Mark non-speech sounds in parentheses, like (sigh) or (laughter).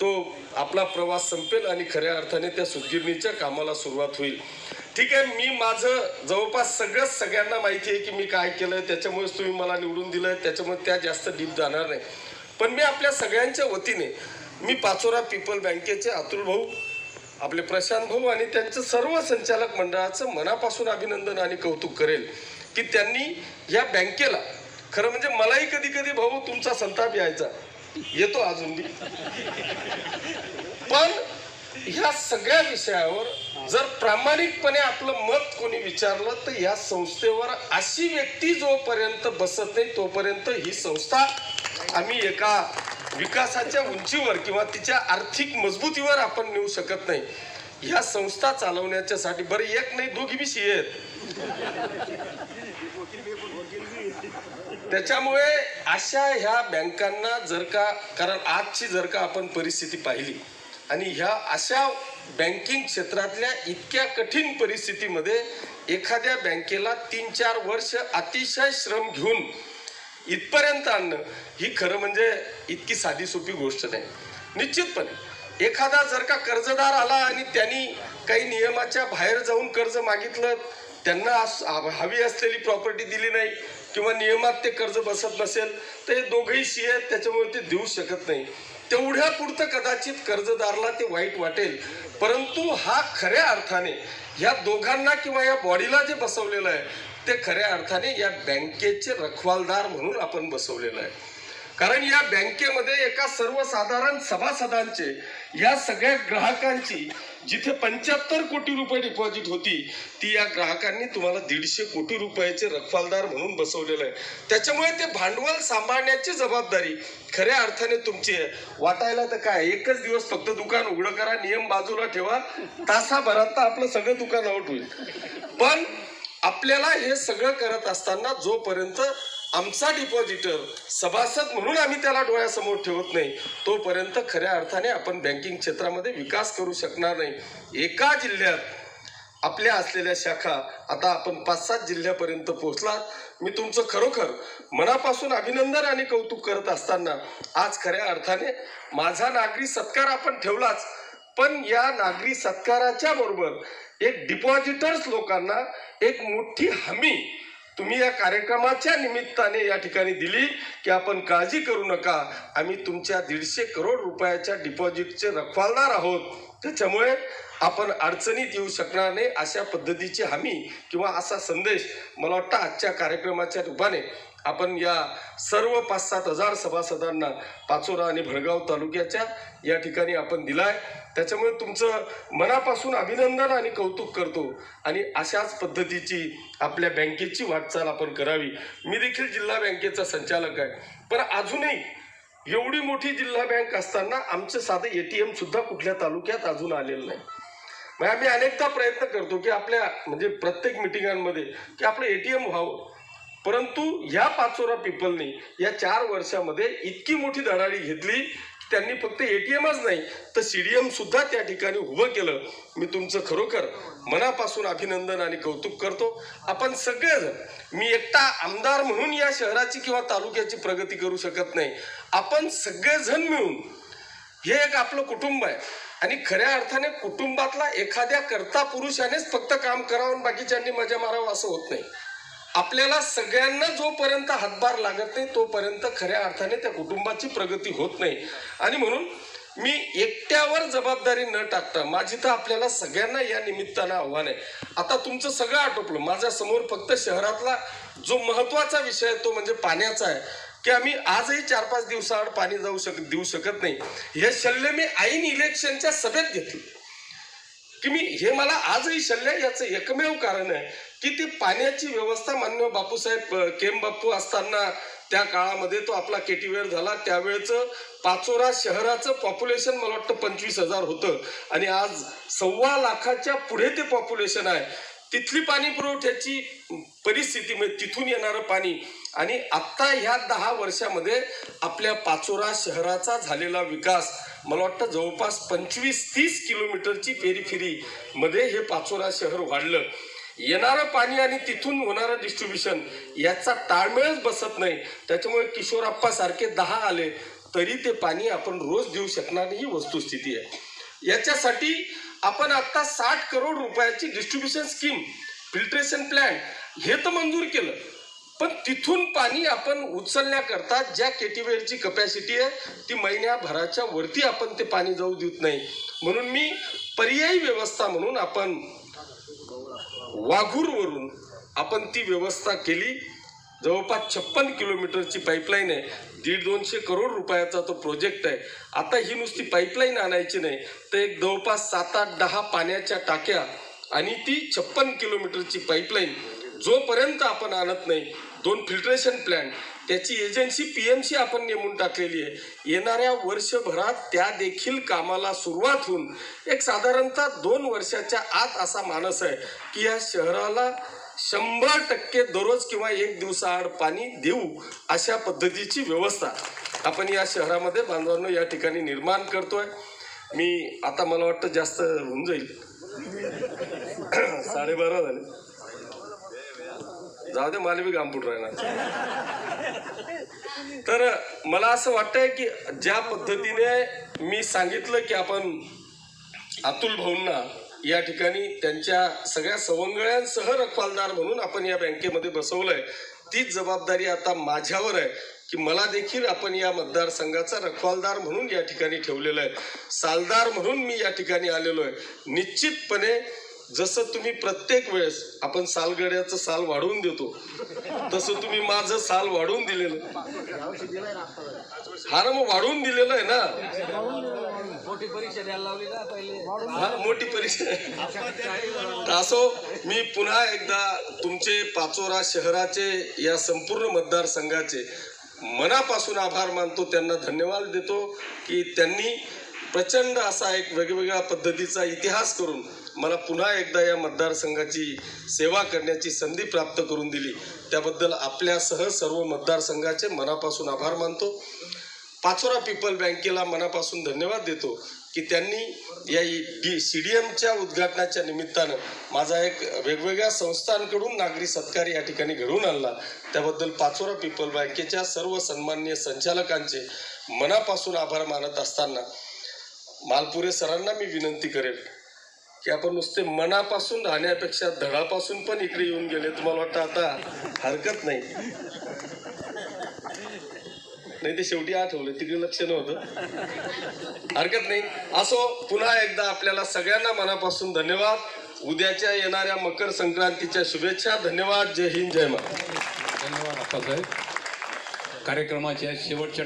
तो आपला प्रवास संपेल आणि खऱ्या अर्थाने त्या सुतगिरणीच्या कामाला सुरुवात होईल. ठीक आहे मी माझं जवळपास सगळंच सगळ्यांना माहिती आहे की मी काय केलं त्याच्यामुळेच तुम्ही मला निवडून दिलं त्याच्यामुळे त्या जास्त डीप जाणार नाही. पण मी आपल्या सगळ्यांच्या वतीने मी पाचोरा पीपल बँकेचे अतुल भाऊ आपले प्रशांत भाऊ आणि त्यांचं सर्व संचालक मंडळाचं मनापासून अभिनंदन आणि कौतुक करेल की त्यांनी या बँकेला खरं म्हणजे मलाही कधी कधी भाऊ तुमचा संताप यायचा. येतो अजून मी. पण ह्या सगळ्या विषयावर जर प्रामाणिकपणे आपलं मत कोणी विचारलं तर या संस्थेवर अशी व्यक्ती जोपर्यंत बसत नाही तोपर्यंत ही संस्था आम्ही एका विकासाच्या उंचीवर किंवा तिच्या आर्थिक मजबूतीवर आपण नेऊ शकत नाही. ह्या संस्था चालवण्याच्यासाठी बरं एक नाही दोघी विषय आहेत. त्याच्यामुळे अशा ह्या बँकांना जर का कारण आजची जर का आपण परिस्थिती पाहिली आणि ह्या अशा बँकिंग क्षेत्रातल्या इतक्या कठीण परिस्थितीमध्ये एखाद्या बँकेला तीन चार वर्ष अतिशय श्रम घेऊन इथपर्यंत आणणं ही खरं म्हणजे इतकी साधी सोपी गोष्ट नाही. निश्चितपणे एखादा जर का कर्जदार आला आणि त्यांनी काही नियमाच्या बाहेर जाऊन कर्ज मागितलं त्यांना हवी असलेली प्रॉपर्टी दिली नाही किंवा नियमात ते कर्ज बसत नसेल तर हे दोघंही सी आहेत त्याच्यामुळे ते देऊ शकत नाही. तेवढ्या पुरतं कदाचित कर्जदारला ते वाईट वाटेल. परंतु हा खऱ्या अर्थाने या दोघांना किंवा या बॉडीला जे बसवलेलं आहे ते खऱ्या अर्थाने या बँकेचे रखवालदार म्हणून आपण बसवलेलं आहे. कारण या बँकेमध्ये एका सर्वसाधारण सभासदांचे या सगळ्या ग्राहकांची जिथे पंच्याहत्तर कोटी रुपये डिपॉझिट होती ती या ग्राहकांनी तुम्हाला दीडशे कोटी रुपयाचे रखवालदार म्हणून बसवलेलं आहे. त्याच्यामुळे ते भांडवल सांभाळण्याची जबाबदारी खऱ्या अर्थाने तुमची आहे. वाटायला तर काय एकच दिवस फक्त दुकान उघडं करा नियम बाजूला ठेवा तासाभरात तर आपलं सगळं दुकान आउट होईल. पण आपल्याला हे सगळं करत असताना जोपर्यंत आमचा डिपॉझिटर सभासद म्हणून आम्ही त्याला डोळ्यासमोर ठेवत नाही. तोपर्यंत खऱ्या अर्थाने आपण बँकिंग क्षेत्रामध्ये विकास करू शकणार नाही. एका जिल्ह्यात आपल्या असलेल्या शाखा आता आपण पाच सात जिल्ह्यापर्यंत पोहोचलात. मी तुमचं खरोखर मनापासून अभिनंदन आणि कौतुक करत असताना आज खऱ्या अर्थाने माझा नागरी सत्कार आपण ठेवलाच. पण या नागरी सत्काराच्या बरोबर एक डिपॉझिटर्स लोकांना एक मोठी हमी तुम्ही या कार्यक्रमाच्या निमित्ताने या ठिकाणी दिली की आपण काळजी करू नका. आम्ही तुमच्या दीडशे करोड रुपयाच्या डिपॉझिटचे रखवालदार आहोत. त्याच्यामुळे आपण अडचणीत येऊ शकणार नाही अशा पद्धतीची हमी किंवा असा संदेश मला वाटतं आजच्या कार्यक्रमाच्या रूपाने आपण या सर्व पाच सात हजार सभासदांना पाचोरा आणि भडगाव तालुक्याच्या या ठिकाणी आपण दिलाय. त्याच्यामुळे तुमचं मनापासून अभिनंदन आणि कौतुक करतो आणि अशाच पद्धतीची आपल्या बँकेची वाटचाल आपण करावी. मी देखील जिल्हा बँकेचा संचालक आहे. पण अजूनही एवढी मोठी जिल्हा बँक असताना आमचं साधं ए टी एम सुद्धा कुठल्या तालुक्यात अजून आलेलं नाही. मग आम्ही अनेकदा प्रयत्न करतो की आपल्या म्हणजे प्रत्येक मिटिंगांमध्ये की आपलं ए टी एम व्हावं. परंतु ह्या पाचोरा पीपलनी या चार वर्षामध्ये इतकी मोठी धडाडी घेतली त्यांनी फक्त एटीएमच नाही तर सीडीएम सुद्धा त्या ठिकाणी उभं केलं. मी तुमचं खरोखर मनापासून अभिनंदन आणि कौतुक करतो. आपण सगळेजण मी एकटा आमदार म्हणून या शहराची किंवा तालुक्याची प्रगती करू शकत नाही. आपण सगळेजण मिळून हे एक आपलं कुटुंब आहे. आणि खऱ्या अर्थाने कुटुंबातला एखाद्या कर्ता पुरुषानेच फक्त काम करावं आणि बाकीच्यांनी मजा मारावं असं होत नाही. आपल्याला सगळ्यांना जोपर्यंत हातभार लागत नाही तोपर्यंत खऱ्या अर्थाने त्या कुटुंबाची प्रगती होत नाही. आणि म्हणून मी एकट्यावर जबाबदारी न टाकता माझी तर आपल्याला सगळ्यांना या निमित्तानं आव्हान आहे. आता तुमचं सगळं आटोपलं. माझ्यासमोर फक्त शहरातला जो महत्त्वाचा विषय आहे तो म्हणजे पाण्याचा आहे. की आम्ही आजही चार पाच दिवसाआड पाणी जाऊ शक देऊ शकत नाही. हे शल्य मी ऐन इलेक्शनच्या सभेत घेतली. की मी हे मला आजही शल्य याचं एकमेव कारण आहे. की ती पाण्याची व्यवस्था मान्य बापूसाहेब केम बापू असताना त्या काळामध्ये तो आपला केटीवेअर झाला. त्यावेळेचं पाचोरा शहराचं पॉप्युलेशन मला वाटतं पंचवीस हजार होतं. आणि आज सव्वा लाखाच्या पुढे ते पॉप्युलेशन आहे. तिथली पाणी पुरवठ्याची परिस्थिती म्हणजे तिथून येणारं पाणी. आणि आत्ता ह्या दहा वर्षामध्ये आपल्या पाचोरा शहराचा झालेला विकास मला वाटतं जवळपास पंचवीस तीस किलोमीटरची फेरीफेरीमध्ये हे पाचोरा शहर वाढलं. येणारं पाणी आणि तिथून होणारं डिस्ट्रीब्युशन याचा ताळमेळच बसत नाही. त्याच्यामुळे किशोरप्पा सारखे दहा आले तरी ते पाणी आपण रोज देऊ शकणार नाही ही वस्तुस्थिती आहे. याच्यासाठी आपण आता साठ करोड रुपयाची डिस्ट्रीब्युशन स्कीम फिल्ट्रेशन प्लॅन हे तर मंजूर केलं. पण तिथून पाणी आपण उचलण्याकरता ज्या केटीवेअरची कपॅसिटी आहे ती महिन्याभराच्या वरती आपण ते पाणी जाऊ देत नाही. म्हणून मी पर्यायी व्यवस्था म्हणून आपण वाघूरवरून आपण ती व्यवस्था केली. जवळपास छप्पन किलोमीटरची पाईपलाईन आहे. दीड दोनशे करोड रुपयाचा तो प्रोजेक्ट आहे. आता ही नुसती पाईपलाईन आणायची नाही तर एक जवळपास सात आठ दहा पाण्याच्या टाक्या आणि ती छप्पन किलोमीटरची पाईपलाईन जोपर्यंत आपण आणत नाही दोन फिल्ट्रेशन प्लॅन्ट त्याची एजन्सी पी एम सी आपण नेमून टाकलेली आहे. येणाऱ्या वर्षभरात त्या देखील कामाला सुरुवात होऊन एक साधारणतः दोन वर्षाच्या आत असा मानस आहे की या शहराला शंभर टक्के दररोज किंवा एक दिवसाआड पाणी देऊ अशा पद्धतीची व्यवस्था आपण या शहरामध्ये बांधवांनो या ठिकाणी निर्माण करतोय. मी आता मला वाटतं जास्त होऊन जाईल. (clears throat) साडेबारा झाले. जाऊ दे मला बी गांपूट राहणार. तर मला असं वाटतंय की ज्या पद्धतीने मी सांगितलं की आपण अतुल भाऊंना या ठिकाणी त्यांच्या सगळ्या सवंगळ्यांसह रखवालदार म्हणून आपण या बँकेमध्ये बसवलंय तीच जबाबदारी आता माझ्यावर आहे की मला देखील आपण या मतदारसंघाचा रखवालदार म्हणून या ठिकाणी ठेवलेलं आहे. सालदार म्हणून मी या ठिकाणी आलेलो आहे. निश्चितपणे जसं तुम्ही प्रत्येक वेळेस आपण सालगड्याचं साल वाढवून देतो तसं तुम्ही माझं साल वाढवून दिलेलं. हा ना मग वाढवून दिलेलं आहे ना. मोठी परीक्षा द्यायला लावली ना पहिले. हा मोठी परीक्षा. असो मी पुन्हा एकदा तुमचे पाचोरा शहराचे या संपूर्ण मतदारसंघाचे मनापासून आभार मानतो त्यांना धन्यवाद देतो की त्यांनी प्रचंड असा एक वेगवेगळ्या पद्धतीचा इतिहास करून मला पुन्हा एकदा या मतदारसंघाची सेवा करण्याची संधी प्राप्त करून दिली. त्याबद्दल आपल्यासह सर्व मतदारसंघाचे मनापासून आभार मानतो. पाचोरा पीपल बँकेला मनापासून धन्यवाद देतो की त्यांनी या डी सी डी एमच्या उद्घाटनाच्या निमित्तानं माझा एक वेगवेगळ्या संस्थांकडून नागरी सत्कार या ठिकाणी घडवून आणला. त्याबद्दल पाचोरा पीपल बँकेच्या सर्व सन्माननीय संचालकांचे मनापासून आभार मानत असताना मालपुरे सरांना मी विनंती करेल की आपण नुसते मनापासून राहण्यापेक्षा धडापासून पण इकडे येऊन गेले तुम्हाला वाटतं आता हरकत नाही. नाही ते शेवटी आठवलं तिकडे लक्ष नव्हतं. हरकत नाही. असो पुन्हा एकदा आपल्याला सगळ्यांना मनापासून धन्यवाद. उद्याच्या येणाऱ्या मकर संक्रांतीच्या शुभेच्छा. धन्यवाद. जय हिंद. जय मा धन्यवाद कार्यक्रमाच्या शेवटच्या